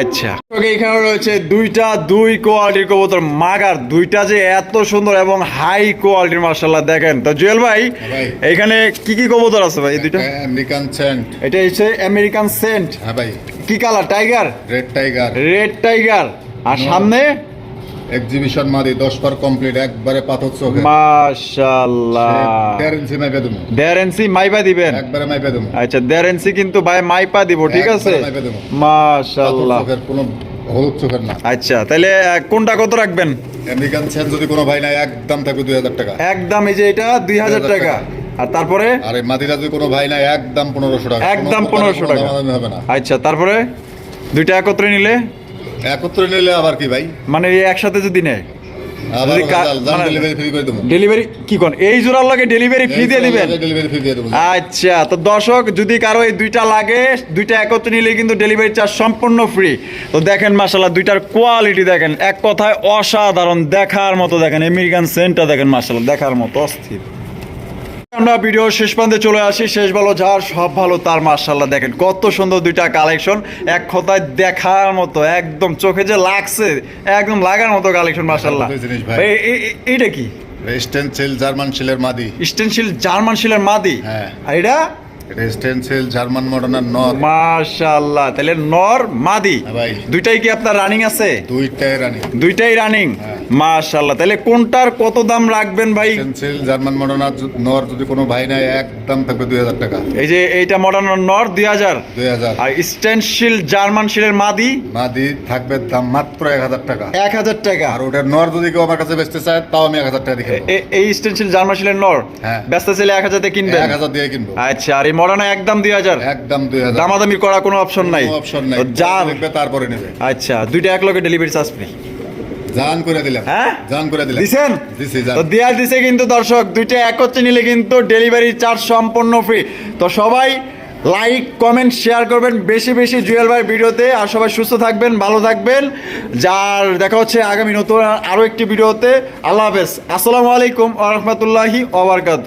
Speaker 1: আচ্ছা। ওকে এখানে রয়েছে দুইটা দুই কোয়ালিটির কবুতর মাগার। দুইটা যে এত সুন্দর এবং হাই কোয়ালিটির মার্শাল্লাহ দেখেন। তো জুয়েল ভাই
Speaker 2: ভাই।
Speaker 1: এখানে কি কি কবুতর আছে ভাই দুইটা?
Speaker 2: আমেরিকান সেন্ট
Speaker 1: এটা হচ্ছে আমেরিকান সেন্ট
Speaker 2: হ্যাঁ ভাই।
Speaker 1: কি colour tiger
Speaker 2: red tiger
Speaker 1: red tiger আর সামনে?
Speaker 2: এক্সিবিশন মাদি দশ পর কমপ্লিট একবারে পাথর চোখে। দেড় ইঞ্চি মাইপে দেবো।
Speaker 1: দেড় মাইপা দিবেন?
Speaker 2: একবারে মাইপে দেবো।
Speaker 1: আচ্ছা ইঞ্চি কিন্তু ভাই মাইপা দিব ঠিক আছে।
Speaker 2: পাথর কোনো হলুদ চোখের না।
Speaker 1: আচ্ছা তাহলে কোনটা কত রাখবেন?
Speaker 2: আমেরিকান সেন্ট যদি কোনো ভাই নাই একদম থাকবে দুই হাজার টাকা।
Speaker 1: একদম এই যে এটা দুই হাজার
Speaker 2: 2000
Speaker 1: টাকা। আর তারপরে?
Speaker 2: আর মাদিরা যদি কোনো ভাই নাই একদম পনেরোশো টাকা।
Speaker 1: একদম
Speaker 2: কোনো
Speaker 1: 1500 টাকা।
Speaker 2: হবে না।
Speaker 1: আচ্ছা তারপরে? দুইটা একত্রে নিলে?
Speaker 2: একত্রে নিলে আবার কি ভাই?
Speaker 1: মানে একসাথে যদি নেয়। মানে-
Speaker 2: ডেলিভারি ফ্রি করে
Speaker 1: কি কোন? এই জোড়ার লাগে ডেলিভারি ফ্রি দিয়ে দিবেন? আচ্ছা তো দর্শক যদি কারও এই দুইটা লাগে দুইটা একত্রে নিলে কিন্তু ডেলিভারি চার্জ সম্পূর্ণ ফ্রি তো দেখেন মাসাল্লাহ দুইটার কোয়ালিটি দেখেন। এক কথায় অসাধারণ দেখার মতো দেখেন আমেরিকান সেন্টটা দেখেন মাসাল্লাহ দেখার মতো অস্থির। আমরা ভিডিও শেষ প্রান্তে চলে আসি। শেষ ভালো যার সব ভালো তার মার্শাল্লাহ দেখেন কত সুন্দর দুইটা কালেকশন এক কথায় দেখার মতো একদম চোখে যে লাগছে একদম লাগার মতো কালেকশন মার্শাল্লাহ এইটা কি?
Speaker 2: স্টেনসিল জার্মান শিলের মাদি।
Speaker 1: স্টেনশিল জার্মান শিলের মাদি?
Speaker 2: হ্যাঁ।
Speaker 1: আর এটা?
Speaker 2: এটা স্টেনসিল জার্মান মডার্নার নর।
Speaker 1: মাশাআল্লাহ তাহলে নর মাদি।
Speaker 2: হ্যাঁ ভাই।
Speaker 1: দুইটাই কি আপনার রানিং আছে?
Speaker 2: দুইটাই রানি
Speaker 1: দুইটাই রানিং
Speaker 2: হ্যাঁ।
Speaker 1: মাশাআল্লাহ তাহলে কোনটার কত দাম রাখবেন ভাই?
Speaker 2: স্টেনসিল জার্মান মডার্নার নর যদি কোনো ভাই নাই একদম থাকবে দুই হাজার টাকা।
Speaker 1: এই যে এইটা মডার্ন নর দুই হাজার?
Speaker 2: দুই হাজার।
Speaker 1: আর স্টেনশিল জার্মান শিলের মাদি?
Speaker 2: মাদি থাকবে দাম মাত্র এক হাজার টাকা।
Speaker 1: এক হাজার টাকা।
Speaker 2: আর ওটার নর যদি কেউ আমার কাছে বেচতে চায় তাও আমি এক হাজার টাকা দেখে
Speaker 1: এই স্টেনশিল জার্মান শিলের নর?
Speaker 2: হ্যাঁ।
Speaker 1: ব্যস্ত ছেলে এক হাজারতে কিনবেন?
Speaker 2: এক হাজার দিয়ে কিনবো।
Speaker 1: আচ্ছা আর এই মডার্ন একদম দুই হাজার?
Speaker 2: একদম দুই হাজার।
Speaker 1: দামাদামি করা কোনো অপশন নাই?
Speaker 2: অপশন নাই।
Speaker 1: যার
Speaker 2: দেখবে তারপরে নেবে।
Speaker 1: আচ্ছা দুইটা এক লগে ডেলিভারি চার্জ ফ্রি
Speaker 2: জান করে দিলাম।
Speaker 1: হ্যাঁ?
Speaker 2: জান করে দিলাম।
Speaker 1: দিছেন?
Speaker 2: দিছি জান।
Speaker 1: তো দেয়া দিছে কিন্তু দর্শক দুইটা একত্রে নিলে কিন্তু ডেলিভারি চার্জ সম্পূর্ণ ফ্রি তো সবাই লাইক কমেন্ট শেয়ার করবেন। বেশি বেশি জুয়েল ভাই ভিডিওতে। আর সবাই সুস্থ থাকবেন ভালো থাকবেন। যার দেখা হচ্ছে আগামী নতুন আরও একটি ভিডিওতে। আল্লাহ হাফেজ। আসসালামু আলাইকুম আ রহমতুল্লাহি ওবরকাত